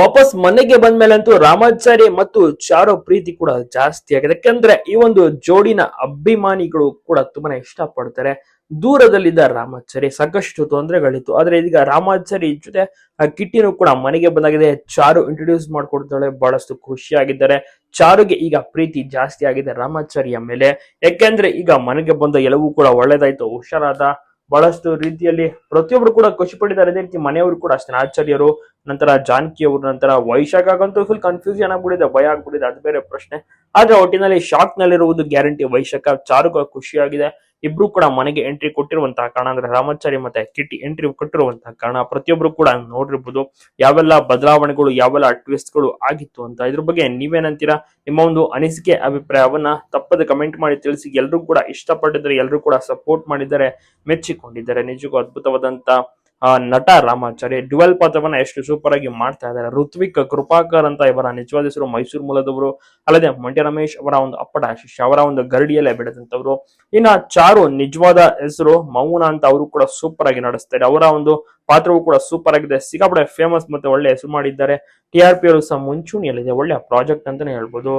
ವಾಪಸ್ ಮನೆಗೆ ಬಂದ್ಮೇಲಂತೂ ರಾಮಾಚಾರಿ ಮತ್ತು ಚಾರು ಪ್ರೀತಿ ಕೂಡ ಜಾಸ್ತಿ ಆಗಿದೆ. ಯಾಕಂದ್ರೆ ಈ ಒಂದು ಜೋಡಿನ ಅಭಿಮಾನಿಗಳು ಕೂಡ ತುಂಬಾನೇ ಇಷ್ಟಪಡ್ತಾರೆ. ದೂರದಲ್ಲಿದ್ದ ರಾಮಾಚಾರಿ ಸಾಕಷ್ಟು ತೊಂದರೆಗಳಿತ್ತು. ಆದ್ರೆ ಇದೀಗ ರಾಮಾಚಾರಿ ಜೊತೆ ಕಿಟ್ಟಿನೂ ಕೂಡ ಮನೆಗೆ ಬಂದಾಗಿದೆ. ಚಾರು ಇಂಟ್ರೊಡ್ಯೂಸ್ ಮಾಡ್ಕೊಡ್ತಾಳೆ, ಬಹಳಷ್ಟು ಖುಷಿಯಾಗಿದ್ದಾರೆ. ಚಾರುಗೆ ಈಗ ಪ್ರೀತಿ ಜಾಸ್ತಿ ಆಗಿದೆ ರಾಮಾಚಾರಿಯ ಮೇಲೆ. ಯಾಕೆಂದ್ರೆ ಈಗ ಮನೆಗೆ ಬಂದ ಎಲ್ಲವೂ ಕೂಡ ಒಳ್ಳೇದಾಯ್ತು, ಹುಷಾರಾದ ಬಹಳಷ್ಟು ರೀತಿಯಲ್ಲಿ ಪ್ರತಿಯೊಬ್ರು ಕೂಡ ಖುಷಿ ಪಟ್ಟಿದ್ದಾರೆ. ಅದೇ ರೀತಿ ಮನೆಯವರು ಕೂಡ ಅಷ್ಟೇ, ಆಚಾರ್ಯರು ನಂತರ ಜಾನಕಿ ಅವರು, ನಂತರ ವೈಶಾಖಗಂತೂ ಫುಲ್ ಕನ್ಫ್ಯೂಷನ್ ಆಗ್ಬಿಟ್ಟಿದೆ, ಭಯ ಆಗ್ಬಿಟ್ಟಿದೆ, ಅದು ಬೇರೆ ಪ್ರಶ್ನೆ. ಆದ್ರೆ ಒಟ್ಟಿನಲ್ಲಿ ಶಾಕ್ ನಲ್ಲಿರುವುದು ಗ್ಯಾರಂಟಿ ವೈಶಾಖ. ಚಾರುಗ ಖುಷಿಯಾಗಿದೆ. ಇಬ್ರು ಕೂಡ ಮನೆಗೆ ಎಂಟ್ರಿ ಕೊಟ್ಟಿರುವಂತಹ ಕಾರಣ, ಅಂದ್ರೆ ರಾಮಾಚಾರಿ ಮತ್ತೆ ಕಿಟ್ಟಿ ಎಂಟ್ರಿ ಕೊಟ್ಟಿರುವಂತಹ ಕಾರಣ, ಪ್ರತಿಯೊಬ್ರು ಕೂಡ ನೋಡಿರ್ಬೋದು. ಯಾವೆಲ್ಲ ಬದಲಾವಣೆಗಳು, ಯಾವೆಲ್ಲ ಟ್ವಿಸ್ಟ್ಗಳು ಆಗಿತ್ತು ಅಂತ. ಇದ್ರ ಬಗ್ಗೆ ನೀವೇನಂತೀರಾ? ನಿಮ್ಮ ಒಂದು ಅನಿಸಿಕೆ, ಅಭಿಪ್ರಾಯವನ್ನ ತಪ್ಪದೆ ಕಮೆಂಟ್ ಮಾಡಿ ತಿಳಿಸಿ. ಎಲ್ಲರೂ ಕೂಡ ಇಷ್ಟಪಟ್ಟಿದ್ದಾರೆ ಎಲ್ಲರೂ ಕೂಡ ಸಪೋರ್ಟ್ ಮಾಡಿದ್ದಾರೆ ಮೆಚ್ಚಿಕೊಂಡಿದ್ದಾರೆ. ನಿಜಕ್ಕೂ ಅದ್ಭುತವಾದಂತ ನಟ ರಾಮಾಚಾರಿ ಡ್ಯುವೆಲ್ ಪಾತ್ರವನ್ನ ಎಷ್ಟು ಸೂಪರ್ ಆಗಿ ಮಾಡ್ತಾ ಇದ್ದಾರೆ. ಋತ್ವಿಕ್, ಕೃಪಾಕರ್ ಅಂತ ಇವರ ನಿಜವಾದ ಹೆಸರು ಮೈಸೂರು ಮೂಲದವರು. ಅಲ್ಲದೆ ಮಂಡ್ಯ ರಮೇಶ್ ಅವರ ಒಂದು ಅಪ್ಪಟ ಶಿಷ್ಯ ಅವರ ಒಂದು ಗರಡಿಯಲ್ಲೇ ಬೆಳೆದಂತವ್ರು ಇನ್ನ ಚಾರು ನಿಜವಾದ ಹೆಸರು ಮೌನ ಅಂತ ಅವರು ಕೂಡ ಸೂಪರ್ ಆಗಿ ನಡೆಸ್ತಾರೆ ಅವರ ಒಂದು ಪಾತ್ರವು ಕೂಡ ಸೂಪರ್ ಆಗಿದೆ. ಸಿಕ್ಕಾಪಟ್ಟೆ ಫೇಮಸ್ ಮತ್ತೆ ಒಳ್ಳೆ ಹೆಸರು ಮಾಡಿದ್ದಾರೆ. ಟಿ ಆರ್ ಪಿ ಅವರು ಸಹ ಮುಂಚೂಣಿಯಲ್ಲಿದೆ. ಒಳ್ಳೆ ಪ್ರಾಜೆಕ್ಟ್ ಅಂತಾನೆ ಹೇಳ್ಬೋದು.